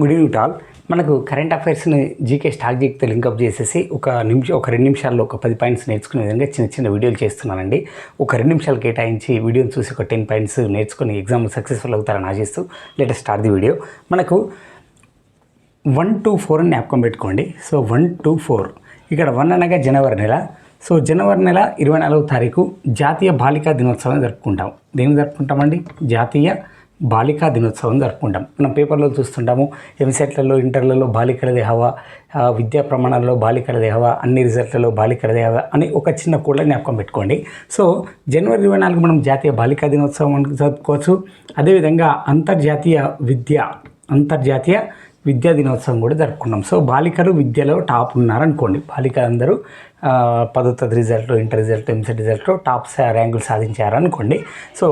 Good evening టాల్ మనకు current అఫైర్స్ని జీకే స్టాక్ జీక్తో లింకప్ చేసేసి ఒక నిమిషం ఒక రెండు నిమిషాల్లో ఒక పది పాయింట్స్ నేర్చుకునే విధంగా చిన్న చిన్న వీడియోలు చేస్తున్నానండి. ఒక రెండు నిమిషాలు కేటాయించి వీడియోని చూసి ఒక టెన్ పాయింట్స్ నేర్చుకుని ఎగ్జామ్ సక్సెస్ఫుల్ అవుతారని ఆశిస్తూ లేటెస్ట్ స్టార్ట్ ది వీడియో. మనకు వన్ టూ ఫోర్ అని జ్ఞాపకం పెట్టుకోండి. So one two four. ఇక్కడ వన్ అనగా జనవరి నెల. సో జనవరి నెల ఇరవై నాలుగో తారీఖు జాతీయ బాలికా దినోత్సవం జరుపుకుంటాం. దేని జరుపుకుంటామండి? జాతీయ బాలికా దినోత్సవం జరుపుకుంటాం. మనం పేపర్లో చూస్తుంటాము ఎంసెట్లలో ఇంటర్లలో బాలికలదే హవా విద్యా ప్రమాణాల్లో బాలికలదే హవా అన్ని రిజల్ట్లలో బాలికలదే హవా అని ఒక చిన్న కూడా జ్ఞాపకం పెట్టుకోండి. సో జనవరి ఇరవై నాలుగు మనం జాతీయ బాలికా దినోత్సవం జరుపుకోవచ్చు. అదేవిధంగా అంతర్జాతీయ విద్య అంతర్జాతీయ విద్యా దినోత్సవం కూడా జరుపుకున్నాం. సో బాలికలు విద్యలో టాప్ ఉన్నారనుకోండి. బాలికలందరూ పదో తది result inter result EAMCET result top ర్యాంకులు సాధించారనుకోండి. So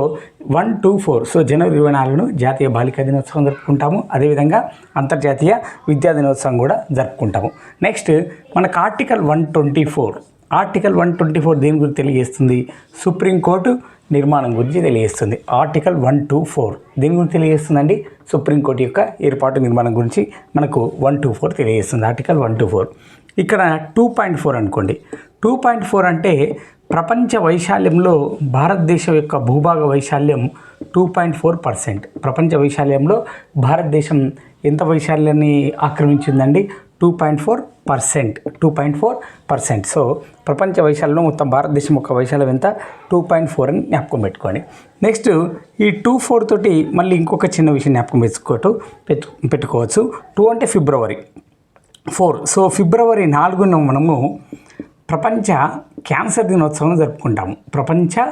one two four so జనవరి ఇరవై నాలుగును జాతీయ బాలికా దినోత్సవం జరుపుకుంటాము. అదేవిధంగా అంతర్జాతీయ విద్యా దినోత్సవం కూడా జరుపుకుంటాము. నెక్స్ట్ మనకు article one twenty four. Article one twenty four దేని గురించి తెలియజేస్తుంది? సుప్రీంకోర్టు నిర్మాణం గురించి తెలియజేస్తుంది. ఆర్టికల్ వన్ టూ ఫోర్ దేని గురించి తెలియజేస్తుందండి? సుప్రీంకోర్టు యొక్క ఏర్పాటు నిర్మాణం గురించి మనకు వన్ టూ ఫోర్ తెలియజేస్తుంది. Article one two four. ఇక్కడ టూ పాయింట్ ఫోర్ అనుకోండి. టూ పాయింట్ ఫోర్ అంటే ప్రపంచ వైశాల్యంలో భారతదేశం యొక్క భూభాగ వైశాల్యం టూ పాయింట్ ఫోర్ పర్సెంట్. ప్రపంచ వైశాల్యంలో భారతదేశం ఎంత వైశాల్యాన్ని ఆక్రమించిందండి? Two point four percent two point four percent. So ప్రపంచ వైశాల్యంలో మొత్తం భారతదేశం యొక్క వైశాల్యం ఎంత? టూ పాయింట్ ఫోర్ అని జ్ఞాపకం పెట్టుకోండి. నెక్స్ట్ ఈ టూ ఫోర్ తోటి మళ్ళీ ఇంకొక చిన్న విషయం జ్ఞాపకం పెట్టుకోవటం పెట్టు పెట్టుకోవచ్చు. టూ అంటే ఫిబ్రవరి. ఫోర్. సో ఫిబ్రవరి నాలుగున మనము ప్రపంచ క్యాన్సర్ దినోత్సవం జరుపుకుంటాము. ప్రపంచ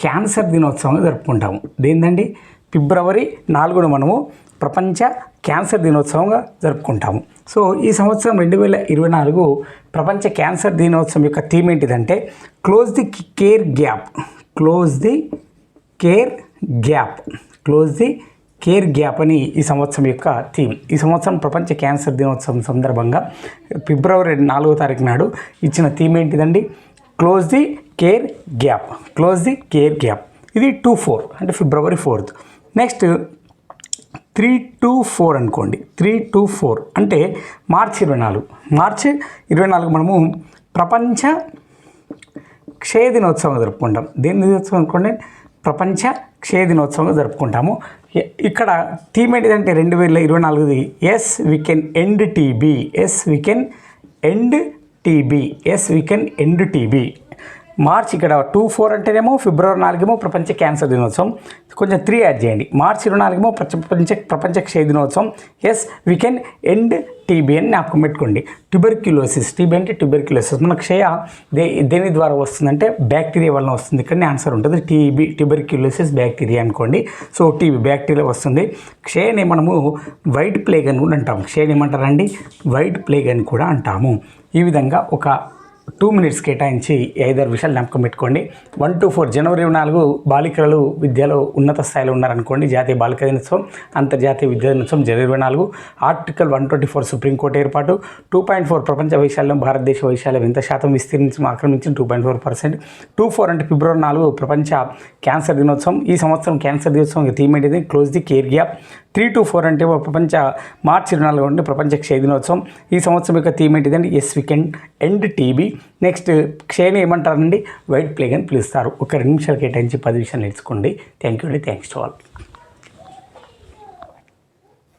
క్యాన్సర్ దినోత్సవం జరుపుకుంటాము. దేందండి ఫిబ్రవరి నాలుగున మనము ప్రపంచ క్యాన్సర్ దినోత్సవంగా జరుపుకుంటాము. సో ఈ సంవత్సరం రెండు వేల ఇరవై నాలుగు ప్రపంచ క్యాన్సర్ దినోత్సవం యొక్క థీమ్ ఏంటిదంటే close the care gap. Close the care gap. Close the care gap అని ఈ సంవత్సరం యొక్క థీమ్. ఈ సంవత్సరం ప్రపంచ క్యాన్సర్ దినోత్సవం సందర్భంగా ఫిబ్రవరి నాలుగో తారీఖు నాడు ఇచ్చిన థీమ్ ఏంటిదండి? Close the care gap. Close the care gap. ఇది టూ ఫోర్ అంటే ఫిబ్రవరి fourth. Next three two four అనుకోండి. త్రీ టూ ఫోర్ అంటే మార్చి ఇరవై నాలుగు. మార్చి ఇరవై నాలుగు మనము ప్రపంచ క్షయ దినోత్సవం జరుపుకుంటాం. దేని దినోత్సవం అనుకోండి? ప్రపంచ క్షయ దినోత్సవం జరుపుకుంటాము ఇక్కడ థీమ్ ఏంటిదంటే రెండు వేల ఇరవై నాలుగుది yes we can end TB yes we can end TB yes we can end TB March ఇక్కడ టూ ఫోర్ అంటేనేమో ఫిబ్రవరి నాలుగేమో ప్రపంచ క్యాన్సర్ దినోత్సవం. కొంచెం త్రీ యాడ్ చేయండి. మార్చ్ ఇరవై నాలుగేమో ప్రపంచ ప్రపంచ ప్రపంచ క్షయ దినోత్సవం. Yes we can end TB అని జ్ఞాపకం పెట్టుకోండి. ట్యూబర్క్యులోసిస్ టీబీ అంటే ట్యూబర్క్యులోసిస్ మన క్షయ దే దేని ద్వారా వస్తుందంటే బ్యాక్టీరియా వలన వస్తుంది. ఇక్కడ ఆన్సర్ ఉంటుంది. టీబీ ట్యూబర్క్యులోసిస్ బ్యాక్టీరియా అనుకోండి. సో టీబీ బ్యాక్టీరియా వస్తుంది. క్షయని మనము వైట్ ప్లేగ్ అని కూడా అంటాము. క్షయని ఏమంటారండి? వైట్ ప్లేగ్ అని కూడా అంటాము. ఈ విధంగా ఒక టూ మినిట్స్ కేటాయించి ఐదారు విషయాలు జ్ఞాపకం పెట్టుకోండి. వన్ టు ఫోర్ జనవరి నాలుగు బాలికలు విద్యలో ఉన్నత స్థాయిలో ఉన్నారనుకోండి జాతీయ బాలిక దినోత్సవం అంతర్జాతీయ విద్యా దినోత్సవం జనవరి నాలుగు article one twenty four supreme court ఏర్పాటు టూ పాయింట్ ఫోర్ ప్రపంచ వైశాల్యం భారతదేశ వైశాల్యం ఎంత శాతం విస్తరించి ఆక్రమించిన two point four percent two four అంటే ఫిబ్రవరి నాలుగు ప్రపంచ క్యాన్సర్ దినోత్సవం ఈ సంవత్సరం క్యాన్సర్ దినోత్సవం థీమ్ ఏంటిది? Close the care gap three two four అంటే ప్రపంచ మార్చి ఇరవై నాలుగు అంటే ప్రపంచ క్షయ దినోత్సవం ఈ సంవత్సరం యొక్క థీమ్ ఏంటిదంటే yes we can end TB next క్షయని ఏమంటారండి? వైట్ ప్లేగ్ అని పిలుస్తారు. ఒక రెండు నిమిషాలు కేటాయించి పది విషయాలు నేర్చుకోండి. థ్యాంక్ యూ అండి. Thanks to all.